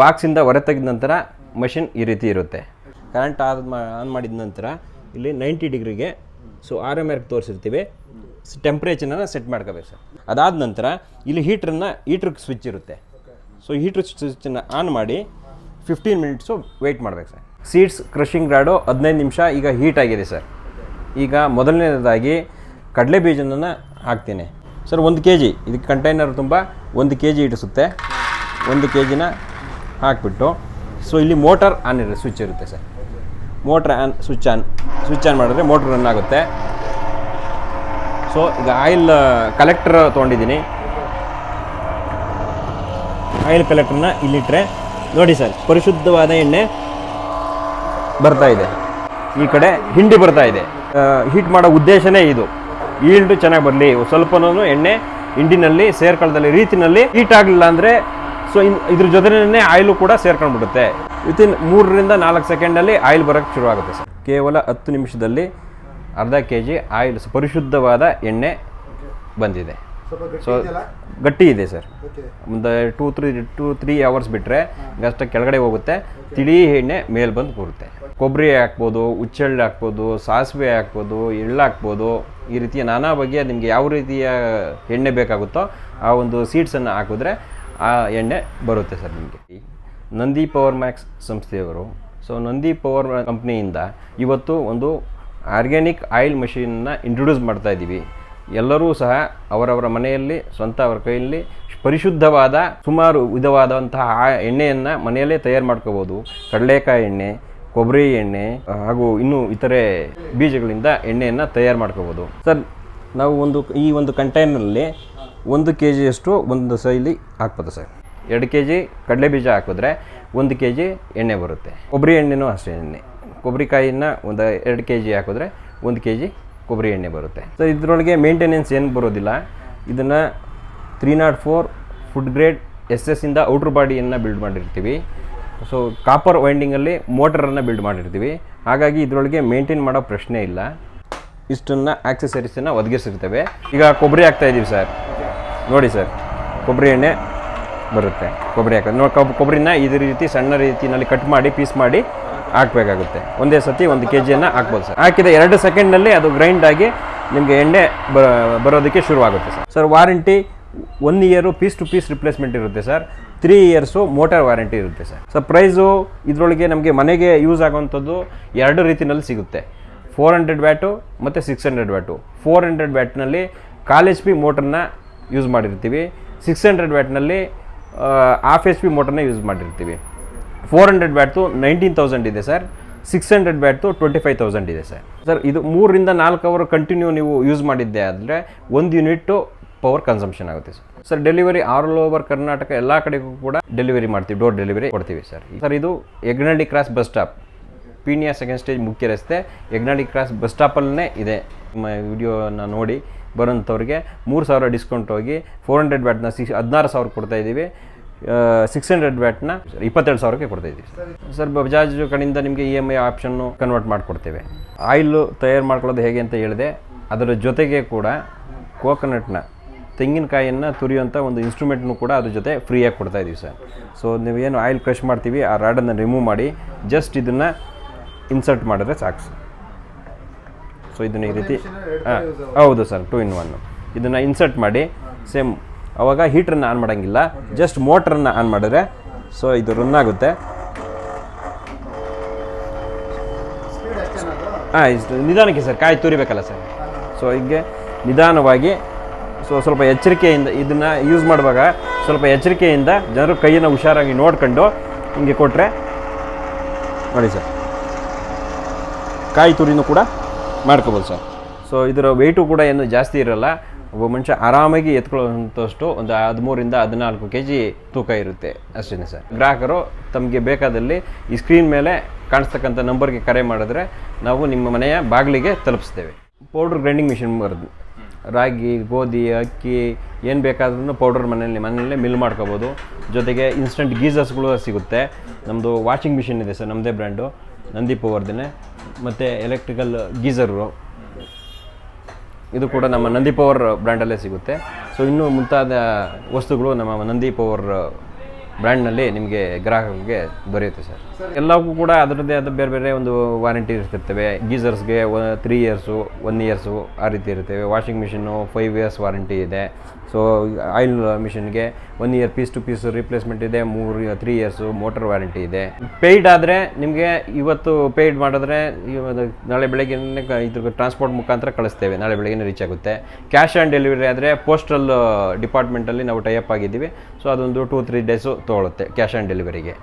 ಬಾಕ್ಸಿಂದ ಹೊರ ತೆಗೆದ ನಂತರ ಮಷಿನ್ ಈ ರೀತಿ ಇರುತ್ತೆ. ಕರೆಂಟ್ ಆದ ಆನ್ ಮಾಡಿದ ನಂತರ ಇಲ್ಲಿ ನೈಂಟಿ ಡಿಗ್ರಿಗೆ ಸೊ ಆರ್ ಎಂ ಆರ್ಗೆ ತೋರಿಸಿರ್ತೀವಿ. ಟೆಂಪ್ರೇಚರನ್ನ ಸೆಟ್ ಮಾಡ್ಕೋಬೇಕು ಸರ್ ಅದಾದ ನಂತರ ಇಲ್ಲಿ ಹೀಟ್ರನ್ನ ಹೀಟ್ರಿಗೆ ಸ್ವಿಚ್ ಇರುತ್ತೆ. ಸೊ ಹೀಟ್ರ್ ಸ್ವಿಚ್ಚನ್ನು ಆನ್ ಮಾಡಿ ಫಿಫ್ಟೀನ್ ಮಿನಿಟ್ಸು ವೆಯ್ಟ್ ಮಾಡ್ಬೇಕು ಸರ್ ಸೀಡ್ಸ್ ಕ್ರಷಿಂಗ್ ರಾಡು ಹದಿನೈದು ನಿಮಿಷ ಈಗ ಹೀಟ್ ಆಗಿದೆ ಸರ್ ಈಗ ಮೊದಲನೇದಾಗಿ ಕಡಲೆ ಬೀಜನ ಹಾಕ್ತೀನಿ. ಸರ್ ಒಂದು ಕೆ ಜಿ ಇದಕ್ಕೆ ಕಂಟೈನರ್ ತುಂಬ, ಒಂದು ಕೆ ಜಿ ಇಡಿಸುತ್ತೆ. ಒಂದು ಕೆ ಜಿನ ಹಾಕಿಬಿಟ್ಟು ಸೊ ಇಲ್ಲಿ ಮೋಟರ್ ಆನ್ ಇರುತ್ತೆ ಸ್ವಿಚ್ ಇರುತ್ತೆ sir motor on switch on switch on ಮಾಡಿದ್ರೆ ಮೋಟ್ರ್ ರನ್ ಆಗುತ್ತೆ. ಸೊ ಈಗ ಆಯಿಲ್ ಕಲೆಕ್ಟರ್ ತೊಗೊಂಡಿದ್ದೀನಿ. ಆಯಿಲ್ ಕಲೆಕ್ಟರ್ನ ಇಲ್ಲಿಟ್ಟರೆ ನೋಡಿ ಸರ್ ಪರಿಶುದ್ಧವಾದ ಎಣ್ಣೆ ಬರ್ತಾ ಇದೆ. ಈ ಕಡೆ ಹಿಂಡಿ ಬರ್ತಾ ಇದೆ. ಹೀಟ್ ಮಾಡೋ ಉದ್ದೇಶನೇ ಇದು. ಈಲ್ಡು ಚೆನ್ನಾಗಿ ಬರಲಿ ಸ್ವಲ್ಪನೂ ಎಣ್ಣೆ ಹಿಂಡಿನಲ್ಲಿ ಸೇರ್ಕೊಳ್ಳದಲ್ಲಿ ರೀತಿನಲ್ಲಿ ಹೀಟ್ ಆಗಲಿಲ್ಲ ಅಂದರೆ ಸೊ ಇದ್ರ ಜೊತೆನೇ ಆಯಿಲು ಕೂಡ ಸೇರ್ಕೊಂಡ್ಬಿಡುತ್ತೆ. ವಿತಿನ್ ಮೂರರಿಂದ ನಾಲ್ಕು ಸೆಕೆಂಡಲ್ಲಿ ಆಯಿಲ್ ಬರೋಕ್ಕೆ ಶುರು ಆಗುತ್ತೆ ಸರ್. ಕೇವಲ ಹತ್ತು ನಿಮಿಷದಲ್ಲಿ ಅರ್ಧ ಕೆ ಜಿ ಆಯಿಲ್ ಪರಿಶುದ್ಧವಾದ ಎಣ್ಣೆ ಬಂದಿದೆ. ಸೊ ಗಟ್ಟಿ ಇದೆ ಸರ್. ಒಂದು two three two three hours ಬಿಟ್ಟರೆ ಗಷ್ಟ ಕೆಳಗಡೆ ಹೋಗುತ್ತೆ. ತಿಳಿ ಎಣ್ಣೆ ಮೇಲೆ ಬಂದು ಕೂರುತ್ತೆ ಕೊಬ್ಬರಿ ಹಾಕ್ಬೋದು ಹುಚ್ಚೆಳ್ಳು ಹಾಕ್ಬೋದು ಸಾಸಿವೆ ಹಾಕ್ಬೋದು ಎಳ್ಳು ಹಾಕ್ಬೋದು ಈ ರೀತಿಯ ನಾನಾ ಬಗೆಯ ನಿಮಗೆ ಯಾವ ರೀತಿಯ ಎಣ್ಣೆ ಬೇಕಾಗುತ್ತೋ ಆ ಒಂದು ಸೀಡ್ಸನ್ನು ಹಾಕಿದ್ರೆ ಆ ಎಣ್ಣೆ ಬರುತ್ತೆ ಸರ್ ನಿಮಗೆ. ನಂದಿ ಪವರ್ ಮ್ಯಾಕ್ಸ್ ಸಂಸ್ಥೆಯವರು, ಸೊ ನಂದಿ ಪವರ್ ಕಂಪ್ನಿಯಿಂದ ಇವತ್ತು ಒಂದು ಆರ್ಗ್ಯಾನಿಕ್ ಆಯಿಲ್ ಮಷೀನ್ನ ಇಂಟ್ರೊಡ್ಯೂಸ್ ಮಾಡ್ತಾ ಇದ್ದೀವಿ. ಎಲ್ಲರೂ ಸಹ ಅವರವರ ಮನೆಯಲ್ಲಿ, ಸ್ವಂತ ಅವರ ಕೈಯಲ್ಲಿ ಪರಿಶುದ್ಧವಾದ, ಸುಮಾರು ವಿಧವಾದಂತಹ ಆ ಎಣ್ಣೆಯನ್ನು ಮನೆಯಲ್ಲೇ ತಯಾರು ಮಾಡ್ಕೋಬೋದು. ಕಡಲೆಕಾಯಿ ಎಣ್ಣೆ, ಕೊಬ್ಬರಿ ಎಣ್ಣೆ ಹಾಗೂ ಇನ್ನೂ ಇತರೆ ಬೀಜಗಳಿಂದ ಎಣ್ಣೆಯನ್ನು ತಯಾರು ಮಾಡ್ಕೋಬೋದು. ಸರ್, ನಾವು ಒಂದು ಈ ಒಂದು ಕಂಟೈನರಲ್ಲಿ ಒಂದು ಕೆ ಜಿಯಷ್ಟು ಒಂದು ಸೈಲಿ ಹಾಕ್ಬೋದು ಸರ್. ಎರಡು ಕೆ ಜಿ ಕಡಲೆ ಬೀಜ ಹಾಕಿದ್ರೆ ಒಂದು ಕೆ ಜಿ ಎಣ್ಣೆ ಬರುತ್ತೆ. ಕೊಬ್ಬರಿ ಎಣ್ಣೆನೂ ಅಷ್ಟೇ ಎಣ್ಣೆ. ಕೊಬ್ಬರಿಕಾಯಿನ ಒಂದು ಎರಡು ಕೆ ಜಿ ಹಾಕಿದ್ರೆ ಒಂದು ಕೆ ಜಿ ಕೊಬ್ಬರಿ ಎಣ್ಣೆ ಬರುತ್ತೆ. ಸೊ ಇದರೊಳಗೆ ಮೇಂಟೆನೆನ್ಸ್ ಏನು ಬರೋದಿಲ್ಲ. ಇದನ್ನು three nought four food grade S S ಇಂದ ಔಟ್ರ್ ಬಾಡಿಯನ್ನು ಬಿಲ್ಡ್ ಮಾಡಿರ್ತೀವಿ. ಸೊ ಕಾಪರ್ ವೈಂಡಿಂಗಲ್ಲಿ ಮೋಟರನ್ನು ಬಿಲ್ಡ್ ಮಾಡಿರ್ತೀವಿ. ಹಾಗಾಗಿ ಇದರೊಳಗೆ ಮೇಂಟೈನ್ ಮಾಡೋ ಪ್ರಶ್ನೆ ಇಲ್ಲ. ಇಷ್ಟನ್ನು ಆಕ್ಸೆಸರೀಸನ್ನು ಒದಗಿಸಿರ್ತೇವೆ. ಈಗ ಕೊಬ್ಬರಿ ಹಾಕ್ತಾ ಇದ್ದೀವಿ ಸರ್. ನೋಡಿ ಸರ್, ಕೊಬ್ಬರಿ ಎಣ್ಣೆ ಬರುತ್ತೆ. ಕೊಬ್ಬರಿ ಹಾಕೋದು ನೋಡಿ ಕಬ್ ಕೊಬ್ಬರಿನ ಇದೇ ರೀತಿ ಸಣ್ಣ ರೀತಿಯಲ್ಲಿ ಕಟ್ ಮಾಡಿ ಪೀಸ್ ಮಾಡಿ ಹಾಕಬೇಕಾಗುತ್ತೆ. ಒಂದೇ ಸತಿ ಒಂದು ಕೆ ಜಿಯನ್ನು ಹಾಕ್ಬೋದು ಸರ್. ಹಾಕಿದ ಎರಡು ಸೆಕೆಂಡ್ನಲ್ಲಿ ಅದು ಗ್ರೈಂಡ್ ಆಗಿ ನಿಮಗೆ ಎಣ್ಣೆ ಬರೋದಕ್ಕೆ ಶುರುವಾಗುತ್ತೆ sir. Sir warranty one year piece to piece replacement ಇರುತ್ತೆ sir. Three years motor warranty ಇರುತ್ತೆ ಸರ್. ಸರ್ ಪ್ರೈಸು ಇದರೊಳಗೆ ನಮಗೆ ಮನೆಗೆ ಯೂಸ್ ಆಗುವಂಥದ್ದು ಎರಡು ರೀತಿಯಲ್ಲಿ ಸಿಗುತ್ತೆ. ಫೋರ್ ಹಂಡ್ರೆಡ್ ವ್ಯಾಟು ಮತ್ತು six hundred watt four hundred ವ್ಯಾಟ್ನಲ್ಲಿ ಕಾಲೇಜ್ ಪಿ ಮೋಟ್ರನ್ನ ಯೂಸ್ ಮಾಡಿರ್ತೀವಿ. ಸಿಕ್ಸ್ ಹಂಡ್ರೆಡ್ ವ್ಯಾಟ್ನಲ್ಲಿ ಹಾಫ್ ಎಚ್ ಪಿ ಮೋಟರ್ನೇ ಯೂಸ್ ಮಾಡಿರ್ತೀವಿ. ಫೋರ್ ಹಂಡ್ರೆಡ್ ವ್ಯಾಟ್ದು ನೈನ್ಟೀನ್ ತೌಸಂಡ್ ಇದೆ ಸರ್. ಸಿಕ್ಸ್ ಹಂಡ್ರೆಡ್ ಬ್ಯಾಟ್ದು ಟ್ವೆಂಟಿ ಫೈವ್ ತೌಸಂಡ್ ಇದೆ ಸರ್. ಸರ್, ಇದು ಮೂರರಿಂದ ನಾಲ್ಕು ಅವರ್ ಕಂಟಿನ್ಯೂ ನೀವು ಯೂಸ್ ಮಾಡಿದ್ದೆ ಆದರೆ ಒಂದು ಯೂನಿಟ್ಟು ಪವರ್ ಕನ್ಸಂಪ್ಷನ್ ಆಗುತ್ತೆ sir. Sir delivery all over Karnataka ಎಲ್ಲ ಕಡೆಗೂ ಕೂಡ ಡೆಲಿವರಿ ಮಾಡ್ತೀವಿ ಡೋರ್ ಡೆಲಿವರಿ ಕೊಡ್ತೀವಿ ಸರ್. ಸರ್, ಇದು Yagnahalli cross bus stop Peenya second stage ಮುಖ್ಯ ರಸ್ತೆ ಯಗ್ನಳ್ಳಿ ಕ್ರಾಸ್ ಬಸ್ ಸ್ಟಾಪಲ್ಲೇ ಇದೆ. ವಿಡಿಯೋನ ನೋಡಿ. ಬರೋಂಥವ್ರಿಗೆ ಮೂರು ಸಾವಿರ ಡಿಸ್ಕೌಂಟ್ ಹೋಗಿ ಫೋರ್ ಹಂಡ್ರೆಡ್ ಬ್ಯಾಟ್ನ ಸಿಕ್ಸ್ ಹದಿನಾರು ಸಾವಿರ ಕೊಡ್ತಾ ಇದ್ದೀವಿ. ಸಿಕ್ಸ್ ಹಂಡ್ರೆಡ್ ಬ್ಯಾಟ್ನ ಇಪ್ಪತ್ತೆರಡು ಸಾವಿರಕ್ಕೆ ಕೊಡ್ತಾ ಇದ್ದೀವಿ. ಸರ್ ಬಜಾಜ್ ಕಡೆಯಿಂದ ನಿಮಗೆ E M I option convert ಮಾಡಿಕೊಡ್ತೇವೆ. ಆಯಿಲು ತಯಾರು ಮಾಡ್ಕೊಳ್ಳೋದು ಹೇಗೆ ಅಂತ ಹೇಳಿದೆ. ಅದರ ಜೊತೆಗೆ ಕೂಡ ಕೋಕೋನಟ್ನ ತೆಂಗಿನಕಾಯಿಯನ್ನು ತುರಿಯುವಂಥ ಒಂದು ಇನ್ಸ್ಟ್ರೂಮೆಂಟ್ನು ಕೂಡ ಅದ್ರ ಜೊತೆ ಫ್ರೀಯಾಗಿ ಕೊಡ್ತಾ ಇದ್ದೀವಿ ಸರ್. ಸೊ ನೀವೇನು ಆಯಿಲ್ ಕ್ರಷ್ ಮಾಡ್ತೀವಿ, ಆ ರಾಡನ್ನು ರಿಮೂವ್ ಮಾಡಿ ಜಸ್ಟ್ ಇದನ್ನು ಇನ್ಸರ್ಟ್ ಮಾಡಿದ್ರೆ ಸಾಕು ಸರ್. ಸೊ ಇದನ್ನು ಈ ರೀತಿ ಹಾಂ. ಹೌದು ಸರ್ ಟೂ ಇನ್ ಒನ್ ಇದನ್ನು ಇನ್ಸರ್ಟ್ ಮಾಡಿ ಸೇಮ್ ಅವಾಗ ಹೀಟ್ರನ್ನು ಆನ್ ಮಾಡೋಂಗಿಲ್ಲ. ಜಸ್ಟ್ ಮೋಟ್ರನ್ನು ಆನ್ ಮಾಡಿದ್ರೆ ಸೊ ಇದು ರನ್ ಆಗುತ್ತೆ. ಹಾಂ ಇಷ್ಟು ನಿಧಾನಕ್ಕೆ ಸರ್ ಕಾಯಿ ತುರಿಬೇಕಲ್ಲ ಸರ್. ಸೊ ಹೀಗೆ ನಿಧಾನವಾಗಿ ಸೊ ಸ್ವಲ್ಪ ಎಚ್ಚರಿಕೆಯಿಂದ ಇದನ್ನು ಯೂಸ್ ಮಾಡುವಾಗ ಸ್ವಲ್ಪ ಎಚ್ಚರಿಕೆಯಿಂದ ಜನರು ಕೈಯನ್ನು ಹುಷಾರಾಗಿ ನೋಡ್ಕೊಂಡು ಹಿಂಗೆ ಕೊಟ್ಟರೆ ನೋಡಿ ಸರ್. ಕಾಯಿ ತುರಿನೂ ಕೂಡ ಮಾಡ್ಕೋಬೋದು ಸರ್. ಸೊ ಇದರ ವೆಯ್ಟು ಕೂಡ ಏನು ಜಾಸ್ತಿ ಇರಲ್ಲ. ಒಬ್ಬ ಮನುಷ್ಯ ಆರಾಮಾಗಿ ಎತ್ಕೊಳ್ಳುವಂಥಷ್ಟು ಒಂದು ಹದಿಮೂರಿಂದ ಹದಿನಾಲ್ಕು ಕೆ ಜಿ ತೂಕ ಇರುತ್ತೆ ಅಷ್ಟೇ ಸರ್. ಗ್ರಾಹಕರು ತಮಗೆ ಬೇಕಾದಲ್ಲಿ ಈ ಸ್ಕ್ರೀನ್ ಮೇಲೆ ಕಾಣಿಸ್ತಕ್ಕಂಥ ನಂಬರ್ಗೆ ಕರೆ ಮಾಡಿದ್ರೆ ನಾವು ನಿಮ್ಮ ಮನೆಯ ಬಾಗಿಲಿಗೆ ತಲುಪಿಸ್ತೇವೆ. ಪೌಡ್ರ್ ಗ್ರೈಂಡಿಂಗ್ ಮಿಷಿನ್ ಬರೋದು. ರಾಗಿ, ಗೋಧಿ, ಅಕ್ಕಿ, ಏನು ಬೇಕಾದ್ರೂ ಪೌಡರ್ ಮನೆಯಲ್ಲಿ, ಮನೆಯಲ್ಲೇ ಮಿಲ್ ಮಾಡ್ಕೋಬೋದು. ಜೊತೆಗೆ ಇನ್ಸ್ಟಂಟ್ ಗೀಸರ್ಸ್ಗಳು ಸಿಗುತ್ತೆ. ನಮ್ಮದು ವಾಷಿಂಗ್ ಮಿಷಿನ್ ಇದೆ ಸರ್ ನಮ್ಮದೇ ಬ್ರ್ಯಾಂಡು ನಂದಿ ಪವರ್ದೇ ಮತ್ತು ಎಲೆಕ್ಟ್ರಿಕಲ್ ಗೀಸರ್ ಇದು ಕೂಡ ನಮ್ಮ ನಂದಿ ಪವರ್ ಬ್ರ್ಯಾಂಡಲ್ಲೇ ಸಿಗುತ್ತೆ. ಸೊ ಇನ್ನೂ ಮುಂತಾದ ವಸ್ತುಗಳು ನಮ್ಮ ನಂದಿ ಪವರ್ ಬ್ರ್ಯಾಂಡ್ನಲ್ಲಿ ನಿಮಗೆ ಗ್ರಾಹಕರಿಗೆ ದೊರೆಯುತ್ತೆ ಸರ್. ಎಲ್ಲವೂ ಕೂಡ ಅದರದ್ದೇ ಆದ ಬೇರೆ ಬೇರೆ ಒಂದು ವಾರಂಟಿ ಇರ್ತಿರ್ತವೆ. ಗೀಸರ್ಸ್ಗೆ ತ್ರೀ ಇಯರ್ಸು ಒನ್ ಇಯರ್ಸು ಆ ರೀತಿ ಇರ್ತವೆ. Washing machine five years warranty ಇದೆ. So oil ಮಿಷಿನ್ಗೆ one year piece to piece replacement ಇದೆ, ಮೂರು ತ್ರೀ ಇಯರ್ಸು ಮೋಟರ್ ವಾರಂಟಿ ಇದೆ. ಪೇಯ್ಡ್ ಆದರೆ ನಿಮಗೆ ಇವತ್ತು ಪೇಯ್ಡ್ ಮಾಡಿದ್ರೆ ನಾಳೆ ಬೆಳಗ್ಗೆ ಇದ್ರ ಟ್ರಾನ್ಸ್ಪೋರ್ಟ್ ಮುಖಾಂತರ ಕಳಿಸ್ತೇವೆ. ನಾಳೆ ಬೆಳಗ್ಗೆ ರೀಚ್ ಆಗುತ್ತೆ. ಕ್ಯಾಶ್ ಆನ್ ಡೆಲಿವರಿ ಆದರೆ ಪೋಸ್ಟಲ್ ಡಿಪಾರ್ಟ್ಮೆಂಟಲ್ಲಿ ನಾವು ಟೈಅಪ್ ಆಗಿದ್ದೀವಿ. ಸೊ ಅದೊಂದು ಟೂ ತ್ರೀ ಡೇಸು ತೊಗೊಳುತ್ತೆ ಕ್ಯಾಶ್ ಆನ್ ಡೆಲಿವರಿಗೆ